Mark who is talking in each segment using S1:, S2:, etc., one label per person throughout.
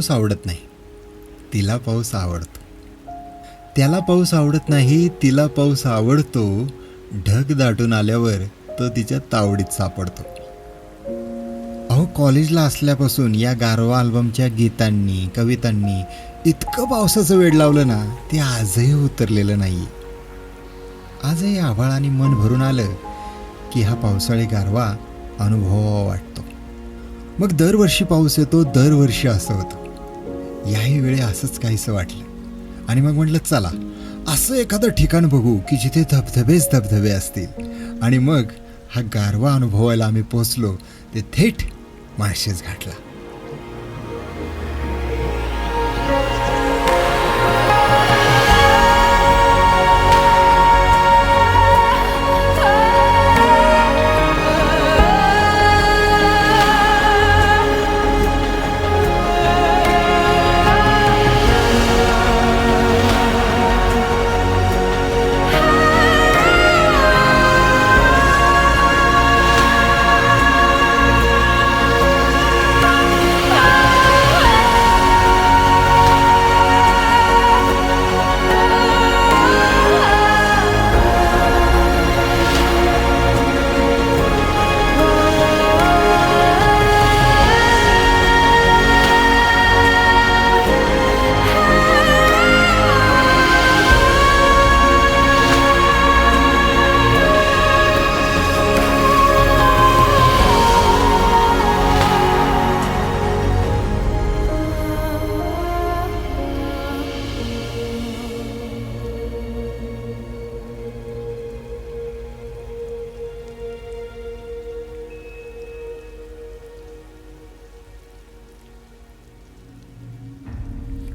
S1: त्याला पाऊस आवडत नाही. तिला पाऊस आवडतो. त्याला पाऊस आवडत नाही तिला पाऊस आवडतो. ढग दाटून आल्यावर तो तिच्या तावडीत सापडतो. अहो कॉलेजला असल्यापासून या गारवा अल्बमच्या गीतांनी कवितांनी इतकं पावसाचं वेळ लावलं ना ते आजही उतरलेलं नाही आजही आभाळ आणि मन भरून आलं की हा पावसाळी गारवा अनुभवावा वाटतो. मग दरवर्षी पाऊस येतो दरवर्षी असं होतं. याही वेळी असंच काहीसं वाटलं. आणि मग म्हटलं चला असं एखादं ठिकाण बघू की जिथे धबधबेच धबधबे असतील. आणि मग हा गारवा अनुभवायला आम्ही पोचलो ते थेट माळशेज घाटला.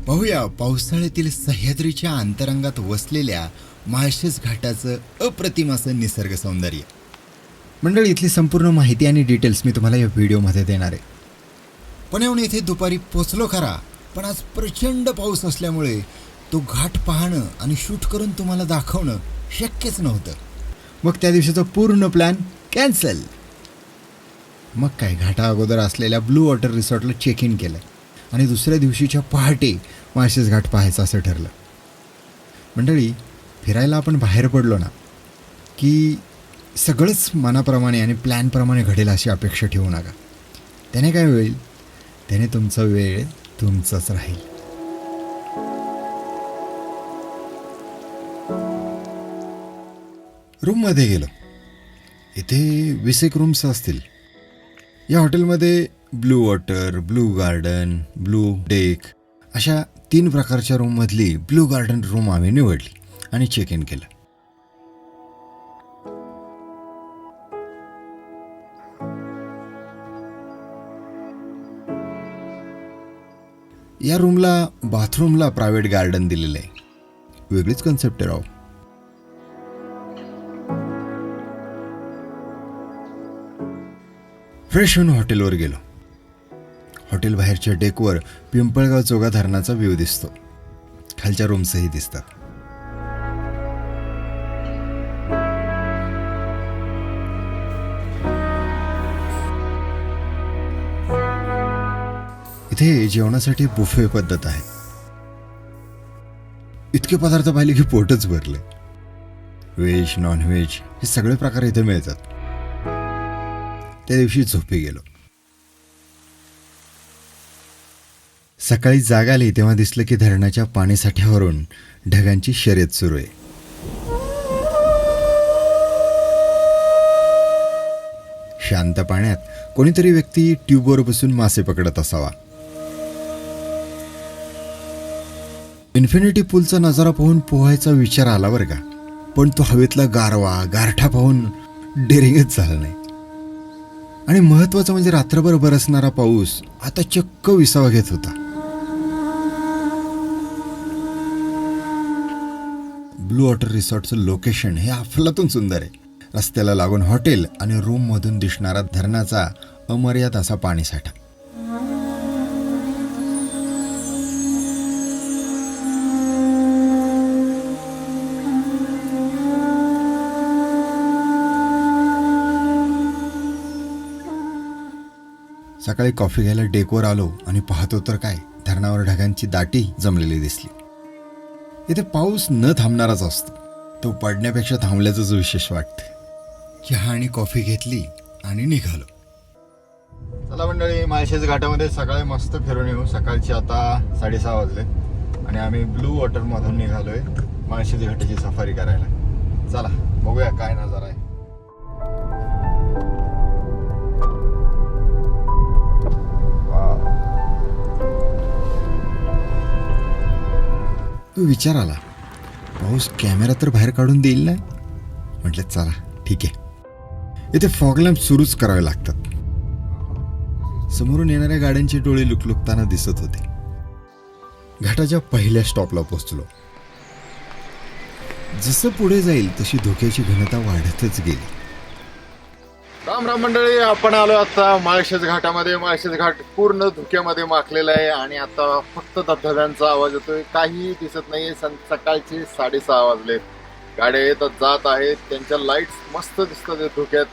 S1: पाहूया पावसाळ्यातील सह्याद्रीच्या अंतरंगात वसलेल्या माळशेज घाटाचं अप्रतिम असं निसर्ग सौंदर्य. मंडळी इथली संपूर्ण माहिती आणि डिटेल्स मी तुम्हाला या व्हिडिओमध्ये देणार आहे. पुण्याहून येथे दुपारी पोचलो खरा पण आज प्रचंड पाऊस असल्यामुळे तो घाट पाहणं आणि शूट करून तुम्हाला दाखवणं शक्यच नव्हतं. मग त्या दिवशीचा पूर्ण प्लॅन कॅन्सल मग काय घाटा अगोदर असलेल्या ब्लू वॉटर रिसॉर्टला चेक इन केलं. आणि दुसऱ्या दिवशीच्या पहाटे माळशेज घाट पाहायचं असं ठरलं. मंडळी फिरायला आपण बाहेर पडलो ना की सगळंच मनाप्रमाणे आणि प्लॅनप्रमाणे घडेल अशी अपेक्षा ठेवू नका. त्याने काय होईल? त्याने तुमचा वेळ तुमचाच राहील. रूममध्ये गेलो. इथे वीस एक रूम्स असतील. या हॉटेलमध्ये blue water blue garden blue deck अशा तीन प्रकारच्या रूममधली ब्लू गार्डन रूम आम्ही निवडली आणि चेक इन केलं. या रूमला बाथरूमला प्रायव्हेट गार्डन दिलेलं आहे. वेगळीच कन्सेप्ट आहे राव. फ्रेश होऊन हॉटेलवर गेलो. हॉटेलबाहेरच्या डेकवर पिंपळगाव चोगा धरणाचा व्ह्यू दिसतो. खालच्या रूम्सही दिसतात. इथे जेवणासाठी बुफे पद्धत आहे. इतके पदार्थ पाहिले की पोटच भरले. व्हेज नॉन व्हेज हे सगळे प्रकार इथे मिळतात. त्या दिवशी झोपी गेलो. सकाळी जाग आली तेव्हा दिसलं की धरणाच्या पाणीसाठ्यावरून ढगांची शर्यत सुरू आहे. शांत पाण्यात कोणीतरी व्यक्ती ट्यूबवर बसून मासे पकडत असावा. इन्फिनिटी पूलचा नजारा पाहून पोहायचा विचार आला बरं का. पण तो हवेतला गारवा गारठा पाहून डेरिंगच झाला नाही. आणि महत्वाचं म्हणजे रात्रभर बरसणारा पाऊस आता चक्क विसावा घेत होता. ब्लू वॉटर रिसॉर्टचं लोकेशन हे अफलातून सुंदर आहे. रस्त्याला लागून हॉटेल आणि रूममधून दिसणारा धरणाचा अमर्याद असा पाणीसाठा. सकाळी कॉफी घ्यायला डेकवर आलो आणि पाहतो तर काय धरणावर ढगांची दाटी जमलेली दिसली. इथे पाऊस न थांबणाराच असतो. तो पडण्यापेक्षा थांबल्याचंच विशेष वाटते चहा आणि कॉफी घेतली आणि निघालो. चला मंडळी माळशेज घाटामध्ये सकाळी मस्त फिरून येऊ. सकाळचे आता साडेसहा वाजले. आणि आम्ही ब्लू वॉटरमधून निघालोय माळशेज घाटाची सफारी करायला. चला बघूया काय नजारा आहे. विचार आला. पाऊस कॅमेरा तर बाहेर काढून देईल ना? म्हटलं चला ठीक आहे. इथे फॉग लॅम्प सुरूच करावे लागतात. समोरून येणाऱ्या गाड्यांचे डोळे लुकलुकताना दिसत होते. घाटाच्या पहिल्या स्टॉपला पोहोचलो. जसं पुढे जाईल तशी धोक्याची घनता वाढतच गेली. राम राम मंडळी आपण आलो आता माळशेज घाटामध्ये. माळशेज घाट पूर्ण धुक्यामध्ये माखलेला आहे आणि आता फक्त धबधब्यांचा आवाज येतोय. काही दिसत नाहीये. सं- सकाळचे साडेसहा वाजले. गाड्या येतात जात आहेत. त्यांच्या लाईट्स मस्त दिसतात या धुक्यात.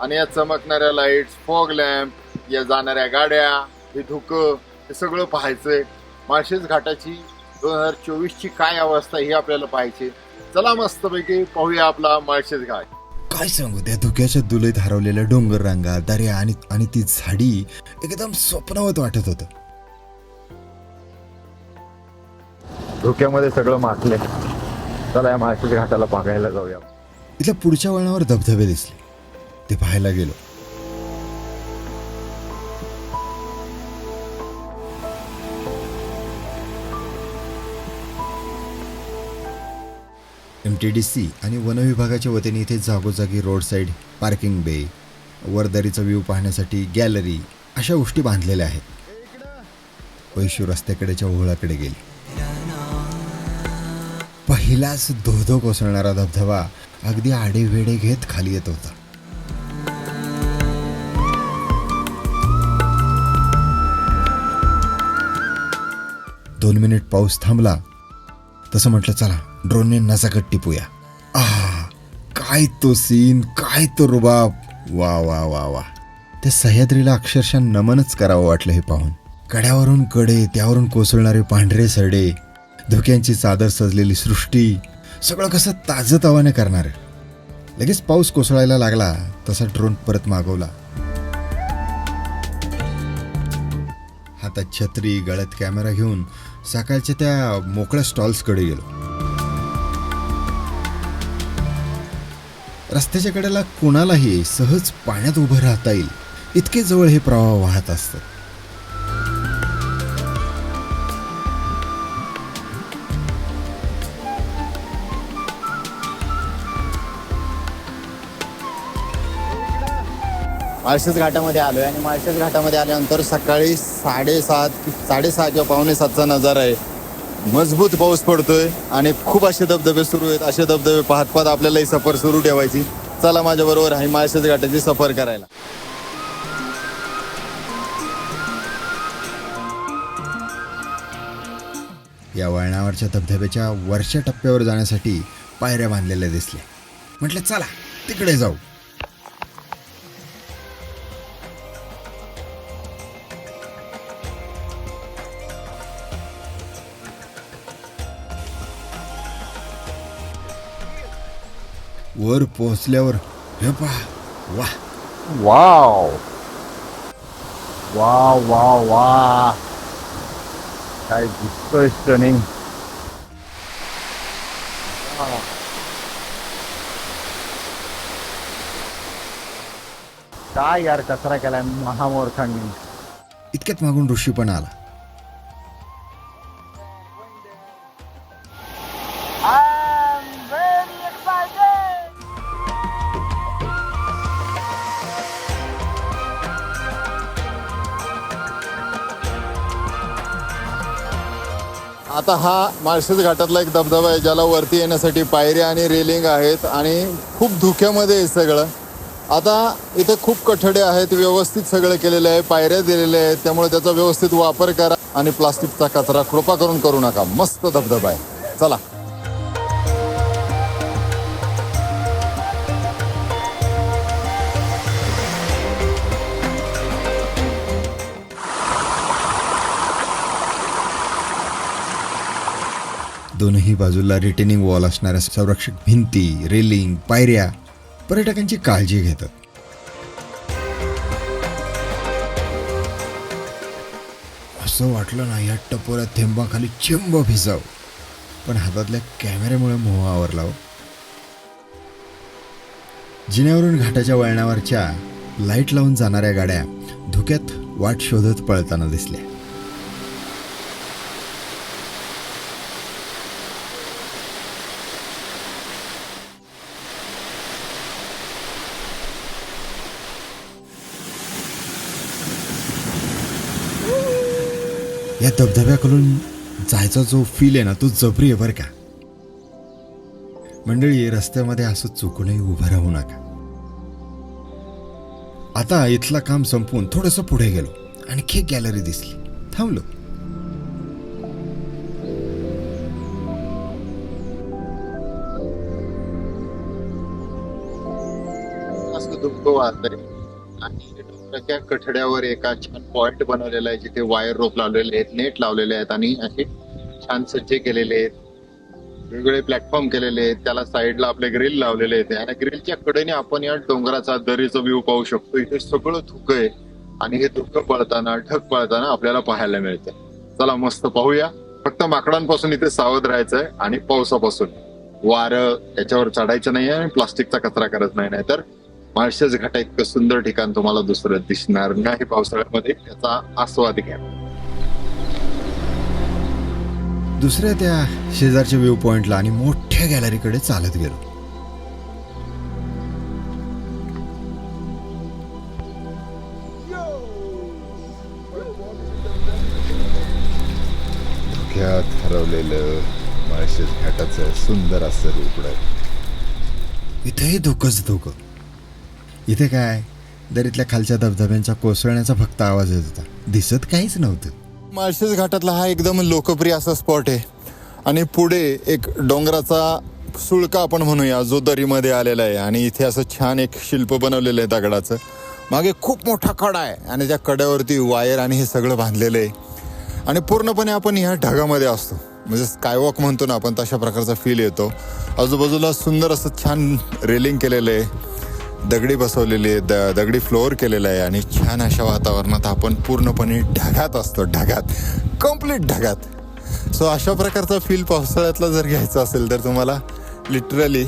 S1: आणि या चमकणाऱ्या लाईट्स फॉग लॅम्प या जाणाऱ्या गाड्या हे धुकं हे सगळं पाहायचंय. माळशेज घाटाची दोन हजार चोवीसची काय अवस्था ही आपल्याला पाहायची चला मस्तपैकी पाहूया आपला माळशेज घाट. काय सांगू त्या धुक्याच्या दुलईत हरवलेल्या डोंगर रांगा दर्या आणि आणि ती झाडी एकदम स्वप्नवत वाटत होत.
S2: धुक्यामध्ये सगळं माखले. चला या माळशेज घाटाला बघायला जाऊया.
S1: इथल्या पुढच्या वळणावर धबधबे दिसले. ते पाहायला गेलो. टी डी सी आणि वनविभागाच्या वतीने इथे जागोजागी रोड साईड पार्किंग बे वरदरीचा व्ह्यू पाहण्यासाठी गॅलरी अशा गोष्टी बांधलेल्या आहेत. पैशू रस्त्याकडेच्या ओहळाकडे गेली. पहिलाच धोधो कोसळणारा धबधबा अगदी आडेवेडे घेत खाली येत होता. दोन मिनिट पाऊस थांबला तसं म्हटलं चला ड्रोनने नसाकट टिपूया. आह काय तो सीन काय तो रुबाब. वा वा वा वा. त्या सह्याद्रीला अक्षरशः नमनच करावं वाटलं हे पाहून. कड्यावरून कडे त्यावरून कोसळणारे पांढरे सरडे धुक्यांची चादर सजलेली सृष्टी सगळं कसं ताजतवाने करणार. लगेच पाऊस कोसळायला लागला तसा ड्रोन परत मागवला. हातात छत्री गळत कॅमेरा घेऊन सकाळच्या त्या मोकळ्या स्टॉल्सकडे गेलो. रस्त्याच्या कडेला कोणालाही सहज पाण्यात उभं राहता येईल. इतके जवळ हे प्रवाह वाहत असतात.
S2: माळशेज घाटामध्ये आलोय आणि माळशेज घाटामध्ये आल्यानंतर सकाळी साडेसात साडेसहा किंवा पावणे सातचा नजारा आहे. मजबूत पाऊस पडतोय आणि खूप असे धबधबे सुरू आहेत. असे धबधबे पाहत पाहत आपल्याला ही सफर सुरू ठेवायची. चला माझ्या बरोबर आहे माळशेज घाटाची सफर करायला.
S1: या वळणावरच्या धबधब्याच्या वरच्या टप्प्यावर जाण्यासाठी पायऱ्या बांधलेल्या दिसल्या. म्हटलं चला तिकडे जाऊ. वर पोहोचल्यावर हे पहा. वा.
S2: वाव. वा वा वा. काय दिसतोय स्टनिंग काय यार कचरा केलाय महामूर्खांनी
S1: इतक्यात मागून ऋषी पण आला.
S2: आता हा माळशेज घाटातला एक धबधबा आहे ज्याला वरती येण्यासाठी पायऱ्या आणि रेलिंग आहेत आणि खूप धुक्यामध्ये आहे सगळं. आता इथे खूप कठडे आहेत व्यवस्थित सगळं केलेलं आहे पायऱ्या दिलेल्या आहेत त्यामुळे त्याचा व्यवस्थित वापर करा आणि प्लास्टिकचा कचरा कृपा करून करू नका. मस्त धबधबा आहे. चला.
S3: दोनही बाजूला रिटेनिंग वॉल असणाऱ्या संरक्षक भिंती रेलिंग पायऱ्या पर्यटकांची काळजी घेतात. असं वाटलं ना या टपोऱ्या थेंबाखाली चिंब भिजाव. पण हातातल्या कॅमेऱ्यामुळे मोह आवरला हो. जिन्यावरून घाटाच्या वळणावरच्या लाइट लावून जाणाऱ्या गाड्या धुक्यात वाट शोधत पळताना दिसल्या. या धबधब्याकडून जायचा जो फील आहे ना तो जबरी आहे बरं का. मंडळी रस्त्यामध्ये असं चुकूनही उभं राहू नका. आता इथलं काम संपवून थोडंसं पुढे गेलो. आणखी एक गॅलरी दिसली. थांबलो.
S1: असं आणि त्या कठड्यावर एका छान पॉइंट बनवलेला आहे जिथे वायर रोप लावलेले आहेत नेट लावलेले आहेत आणि असे छान सज्जे केलेले आहेत. वेगवेगळे प्लॅटफॉर्म केलेले आहेत. त्याला साईडला आपले ग्रिल लावलेले आहेत. आणि ग्रिलच्या कडेने आपण या डोंगराचा दरीचा व्ह्यू पाहू शकतो. इथे सगळं धुकं आहे. आणि हे धुकं पळताना ढग पळताना आपल्याला पाहायला मिळतं. चला मस्त पाहूया. फक्त माकडांपासून इथे सावध राहायचंय आणि पावसापासून. वारं त्याच्यावर चढायचं नाही आणि प्लास्टिकचा कचरा करत नाही. तर माळशेज घाटा इतकं सुंदर ठिकाण तुम्हाला दुसरं दिसणार नाही पावसाळ्यामध्ये त्याचा आस्वाद घ्या.
S3: दुसऱ्या त्या शेजारच्या व्ह्यू पॉइंटला आणि मोठ्या गॅलरीकडे चालत गेलो.
S1: धुक्यात हरवलेलं माळशेज घाटाचं सुंदर असं रूप
S3: इथेही धोकंच धोकं. इथे काय? दरीतल्या खालच्या धबधब्यांचा कोसळण्याचा फक्त आवाज येत होता. दिसत काहीच नव्हतं.
S1: माळशेज घाटातला हा एकदम लोकप्रिय असा स्पॉट आहे. आणि पुढे एक डोंगराचा सुळका आपण म्हणूया जो दरीमध्ये आलेला आहे. आणि इथे असं छान एक शिल्प बनवलेलं आहे दगडाचं. मागे खूप मोठा कडा आहे. आणि त्या कड्यावरती वायर आणि हे सगळं बांधलेलं आहे. आणि पूर्णपणे आपण ह्या ढगामध्ये असतो. म्हणजे स्कायवॉक म्हणतो ना आपण तशा प्रकारचा फील येतो. आजूबाजूला सुंदर असं छान रेलिंग केलेलं आहे. दगडी बसवलेली आहे द दगडी फ्लोअर केलेला आहे आणि छान अशा वातावरणात आपण पूर्णपणे ढगात असतो ढगात कंप्लीट ढगात. सो अशा प्रकारचा फील पावसाळ्यातला जर घ्यायचा असेल तर तुम्हाला लिटरली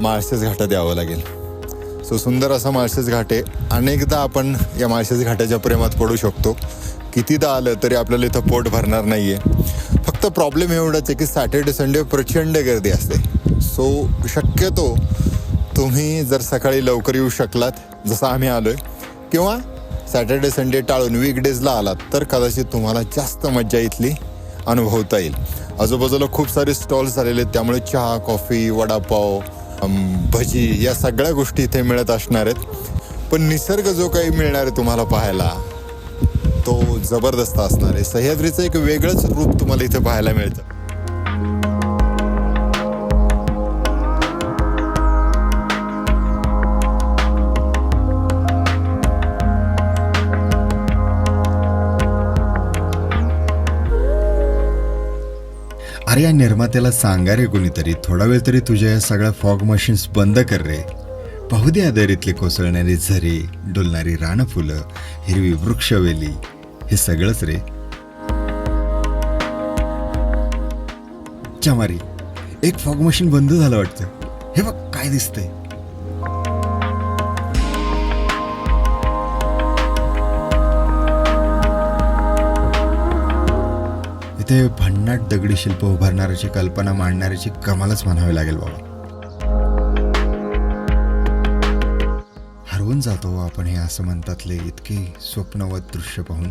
S1: माळशेज घाटात यावं लागेल. सो सुंदर असा माळशेज घाट. आहे अनेकदा आपण या माळशेज घाटाच्या प्रेमात पडू शकतो. कितीदा आलं तरी आपल्याला इथं पोट भरणार नाही आहे फक्त प्रॉब्लेम एवढाच आहे की सॅटर्डे संडे प्रचंड गर्दी असते. सो शक्यतो तुम्ही जर सकाळी लवकर येऊ शकलात जसं आम्ही आलोय किंवा सॅटर्डे संडे टाळून वीकडेजला आलात तर कदाचित तुम्हाला जास्त मज्जा इथली अनुभवता येईल. आजूबाजूला खूप सारे स्टॉल्स झालेले आहेत त्यामुळे चहा कॉफी वडापाव भजी या सगळ्या गोष्टी इथे मिळत असणार आहेत. पण निसर्ग जो काही मिळणार आहे तुम्हाला पाहायला तो जबरदस्त असणार आहे. सह्याद्रीचं एक वेगळंच रूप तुम्हाला इथे पाहायला मिळतं.
S3: अरे या निर्मात्याला सांगा रे कोणीतरी. थोडा वेळ तरी तुझ्या या सगळ्या फॉग मशीन्स बंद कर रे. पाहू दे दरीतली कोसळणारी झरे डुलणारी रानफुलं हिरवी वृक्षवेली. हे सगळंच रे. चमारी एक फॉग मशीन बंद झालं वाटतं. हे बघ काय दिसतंय. इथे भन्नाट दगडी शिल्प उभारणाऱ्याची कल्पना मांडणाऱ्याची कमालच म्हणावी लागेल बाबा. हरवून जातो आपण हे असं म्हणतातले इतके स्वप्नवत दृश्य पाहून.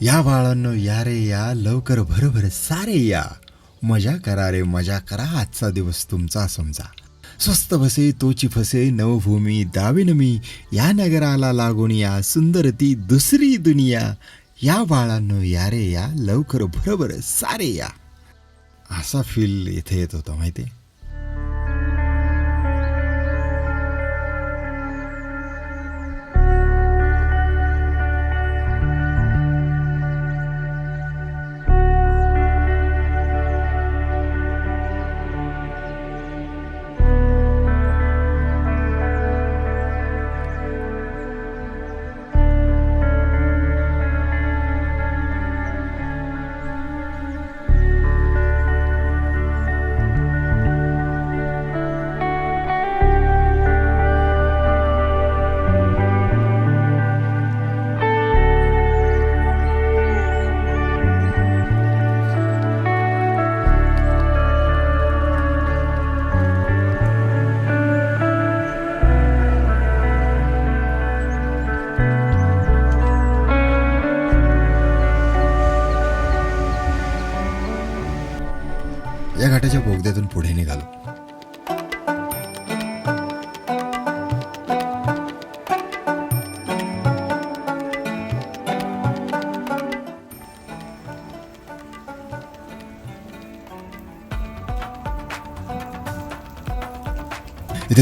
S3: या बाळांनो या रे या लवकर भरभर सारे या. मजा करा रे मजा करा. आजचा दिवस तुमचा समजा. स्वस्त फसे तोची फसे नवभूमी दाविन मी या नगराला लागून या सुंदर ती दुसरी दुनिया. या बाळांनो या रे या. लवकर बरोबर सारे या. असा फील इथे येत होता माहिती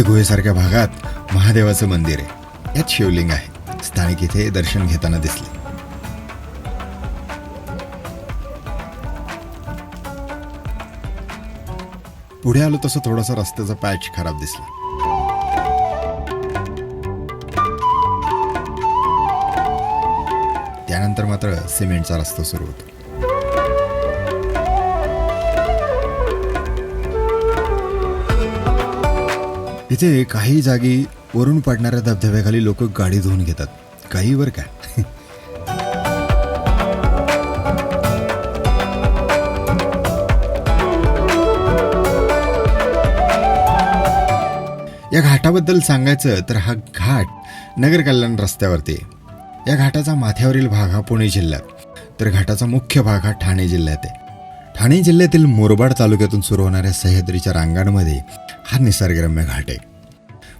S1: इथे गुहेसारख्या भागात महादेवाचं मंदिर आहे. यात शिवलिंग आहे. स्थानिक इथे दर्शन घेताना दिसले. पुढे आलो तसं थोडासा रस्त्याचा पॅच खराब दिसला. त्यानंतर मात्र सिमेंटचा रस्ता सुरू होतो. इथे काही जागी वरून पडणाऱ्या धबधब्याखाली लोक गाडी धुवून घेतात. काहीवर काय? या घाटाबद्दल सांगायचं तर हा घाट नगर कल्याण रस्त्यावरती आहे. या घाटाचा माथ्यावरील भाग हा पुणे जिल्ह्यात. तर घाटाचा मुख्य भाग हा ठाणे जिल्ह्यात आहे. ठाणे जिल्ह्यातील मुरबाड तालुक्यातून सुरू होणाऱ्या सह्याद्रीच्या रांगांमध्ये हा निसर्गरम्य घाट आहे.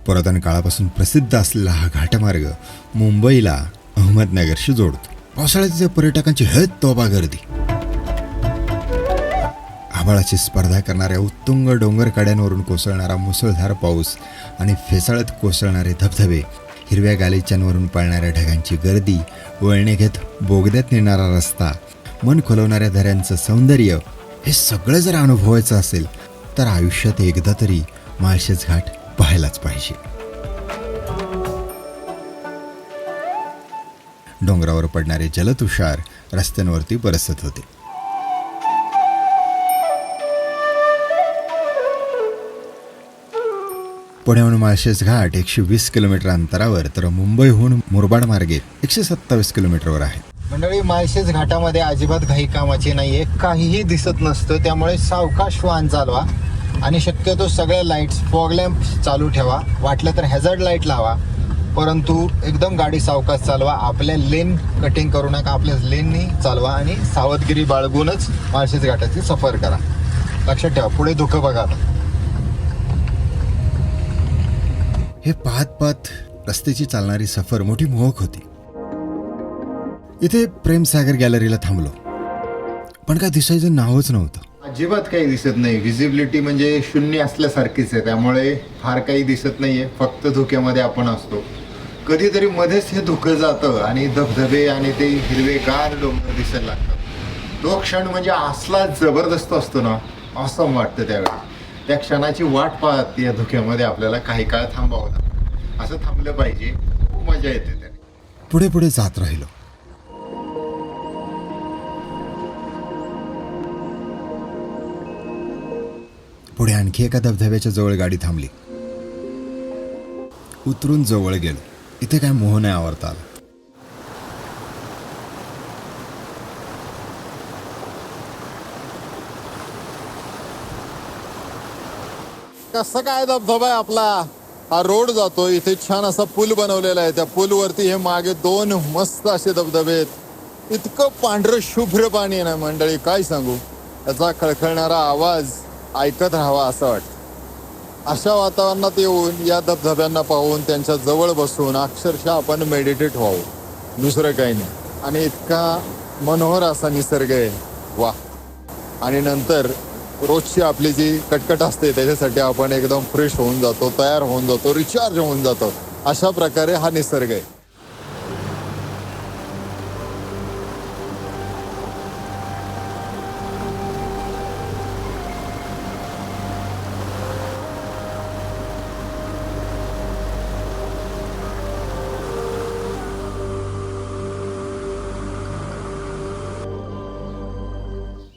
S1: पुरातन काळापासून प्रसिद्ध असलेला हा घाटमार्ग मुंबईला अहमदनगरशी जोडतो. पावसाळ्यात पर्यटकांची हळद तोबा गर्दी. आभाळाची स्पर्धा करणाऱ्या उत्तुंग डोंगर कड्यांवरून कोसळणारा मुसळधार पाऊस आणि फेसाळत कोसळणारे धबधबे हिरव्या गालिच्यांवरून पळणाऱ्या ढगांची गर्दी वळणे घेत बोगद्यात नेणारा रस्ता मन खुलवणाऱ्या दऱ्यांचं सौंदर्य हे सगळं जर अनुभवायचं असेल तर आयुष्यात एकदा तरी माळशेज घाट पाहायलाच पाहिजे. डोंगरावर पडणारे जलतुषार रस्त्यांवरती बरसत होते. पुण्याहून माळशेज घाट एकशे वीस किलोमीटर अंतरावर तर मुंबईहून मुरबाड मार्गे एकशे सत्तावीस किलोमीटरवर आहे.
S2: मंडळी माळशेज घाटामध्ये अजिबात घाई कामाची नाहीये. काहीही दिसत नसतं त्यामुळे सावकाश वाहन चालवा. आणि शक्यतो सगळ्या लाईट्स फॉग लॅम्प चालू ठेवा. वाटलं तर हॅझर्ड लाइट लावा. परंतु एकदम गाडी सावकाश चालवा. आपल्या लेन कटिंग करू नका. आपल्या लेननी चालवा आणि सावधगिरी बाळगूनच माळशेज घाटाची सफर करा. लक्षात ठेवा पुढे धुकं बघा
S1: हे पाहत पाहत रस्त्याची चालणारी सफर मोठी मोहक होती. इथे प्रेमसागर गॅलरीला थांबलो. पण काय दिसायचं नावच नव्हतं.
S2: अजिबात काही दिसत नाही. व्हिजिबिलिटी म्हणजे शून्य असल्यासारखीच आहे. त्यामुळे फार काही दिसत नाहीये. फक्त धुक्यामध्ये आपण असतो. कधीतरी मध्येच हे धुकं जातं आणि धबधबे आणि ते हिरवेगार डोंगर दिसायला लागतात. तो क्षण म्हणजे असला जबरदस्त असतो ना असं वाटतं त्यावेळी. त्या क्षणाची वाट पाहत या धुक्यामध्ये आपल्याला काही काळ थांबावं लागतं. असं थांबलं पाहिजे. खूप मजा येते त्याने.
S1: पुढे पुढे जात राहिलो. पुढे आणखी एका धबधब्याच्या जवळ गाडी थांबली. उतरून जवळ गेलो. इथे काय मोह नाही आवरता आला.
S2: कसं काय धबधबा आहे आपला? हा रोड जातो इथे छान असा पूल बनवलेला आहे. त्या पूल वरती हे मागे दोन मस्त असे धबधबे आहेत. इतकं पांढरं शुभ्र पाणी आहे ना मंडळी काय सांगू? त्याचा खळखळणारा आवाज. ऐकत राहावा असं वाटतं. अशा वातावरणात येऊन या धबधब्यांना पाहून त्यांच्या जवळ बसून अक्षरशः आपण मेडिटेट व्हावं. दुसरं काही नाही. आणि इतका मनोहर असा निसर्ग आहे. वा. आणि नंतर रोजची आपली जी कटकट असते त्याच्यासाठी आपण एकदम फ्रेश होऊन जातो तयार होऊन जातो रिचार्ज होऊन जातो. अशा प्रकारे हा निसर्ग आहे.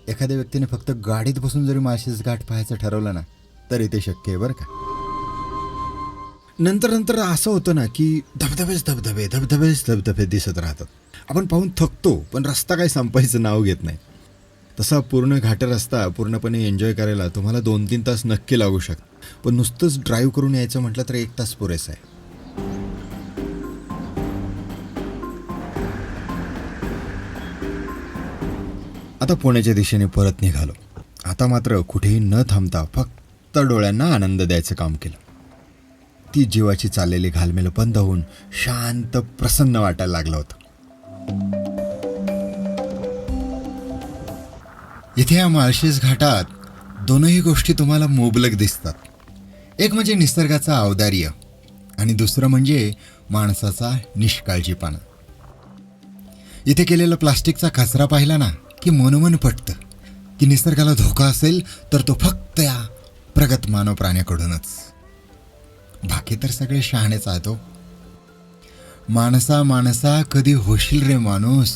S1: एखाद्या व्यक्तीने फक्त गाडीत बसून जरी माळशेज घाट पाहायचं ठरवलं ना तरी ते शक्य आहे बरं का? नंतर नंतर असं होतं ना की धबधबेच धबधबे धबधबेच धबधबे दिसत राहतात. आपण पाहून थकतो पण रस्ता काही संपायचं नाव घेत नाही. तसा पूर्ण घाट रस्ता पूर्णपणे एन्जॉय करायला तुम्हाला दोन तीन तास नक्की लागू शकतात. पण नुसतंच ड्राईव्ह करून यायचं म्हटलं तर एक तास पुरेसा आहे. आता पुण्याच्या दिशेने परत निघालो. आता मात्र कुठेही न थांबता फक्त डोळ्यांना आनंद द्यायचं काम केलं. ती जीवाची चाललेली घालमेल बंद होऊन शांत प्रसन्न वाटायला लागलं होतं. इथे या माळशेज घाटात दोनही गोष्टी तुम्हाला मोबलक दिसतात. एक म्हणजे निसर्गाचं अवदार्य आणि दुसरं म्हणजे माणसाचा निष्काळजीपणा. इथे केलेला प्लास्टिकचा कचरा पाहिला ना की मनोमन पटतं. की निसर्गाला धोका असेल तर तो फक्त या प्रगत मानव प्राण्याकडूनच. बाकी तर सगळे शहाणेच आतो हो. माणसा माणसा कधी होशील रे माणूस?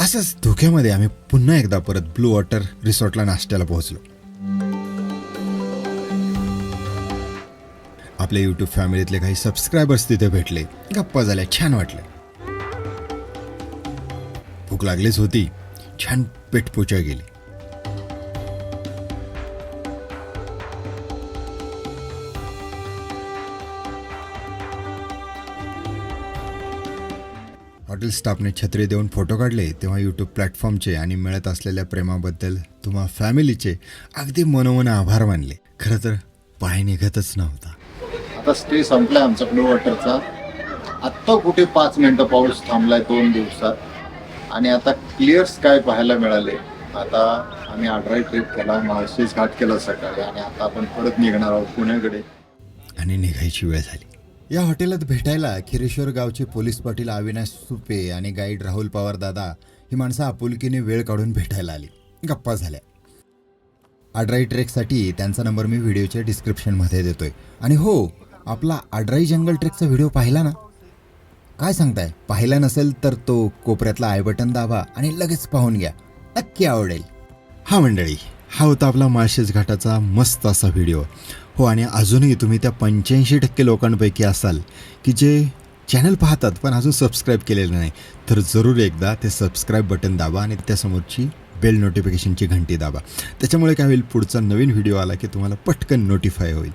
S1: असंच धोक्यामध्ये आम्ही पुन्हा एकदा परत ब्लू वॉटर रिसॉर्टला नाश्त्याला पोहोचलो. आपल्या यूट्यूब फॅमिलीतले काही सबस्क्रायबर्स तिथे भेटले. गप्पा झाल्या छान वाटले. भूक लागलीच होती. छान पेटपोचा गेली. हॉटेल स्टाफने छत्री देऊन फोटो काढले. तेव्हा यूट्यूब प्लॅटफॉर्मचे आणि मिळत असलेल्या प्रेमाबद्दल तुम्हा फॅमिलीचे अगदी मनोमन आभार मानले. खरं तर पाय निघतच नव्हता.
S2: आत्ता स्टे संपलाय आमचा ब्लू वॉटरचा आत्ता कुठे पाच मिनिटं पाऊस थांबलाय दोन दिवसात. आणि आता क्लिअर स्काय पाहायला मिळाले. आता आम्ही आड्राई ट्रिप केला माळशेज घाट केला सकाळी. आणि आता आपण परत निघणार आहोत पुण्याकडे.
S1: आणि निघायची वेळ झाली. या हॉटेलात भेटायला खिरेश्वर गावचे पोलीस पाटील अविनाश सुपे आणि गाईड राहुल पवार दादा ही माणसं आपुलकीने वेळ काढून भेटायला आली. गप्पा झाल्या. आड्राई ट्रेकसाठी त्यांचा नंबर मी व्हिडिओच्या डिस्क्रिप्शनमध्ये देतोय. आणि हो आपला आड्राई जंगल ट्रेकचा व्हिडिओ पाहिला ना? काय सांगताय? पाहिला नसेल तर तो कोपऱ्यातला आय बटन दाबा आणि लगेच पाहून घ्या. नक्की आवडेल. हा मंडळी हा होता आपला माळशेज घाटाचा मस्त असा व्हिडिओ. हो आणि अजूनही तुम्ही त्या पंच्याऐंशी टक्के लोकांपैकी असाल की जे चॅनल पाहतात पण अजून सबस्क्राईब केलेलं नाही तर जरूर एकदा ते सबस्क्राईब बटन दाबा आणि त्यासमोरची बेल नोटिफिकेशनची घंटी दाबा. त्याच्यामुळे काय होईल पुढचा नवीन व्हिडिओ आला की तुम्हाला पटकन नोटिफाय होईल.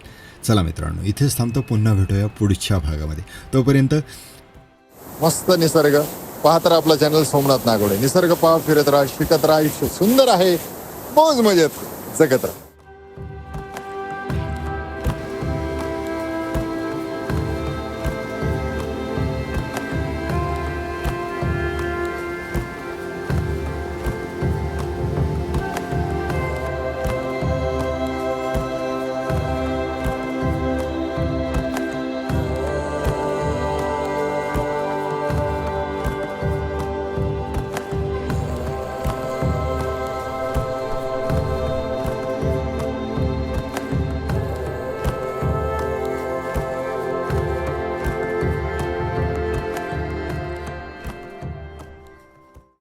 S1: चला मित्रांनो इथेच थांबतो पुन्हा भेटूया पुढच्या भागामध्ये. तोपर्यंत
S2: मस्त निसर्ग. पाहत राहा आपला चॅनल सोमनाथ नागोडे. निसर्ग पाहा फिरत राहा शिकत राहा सुंदर आहे. मौज मजेत जगत राहा.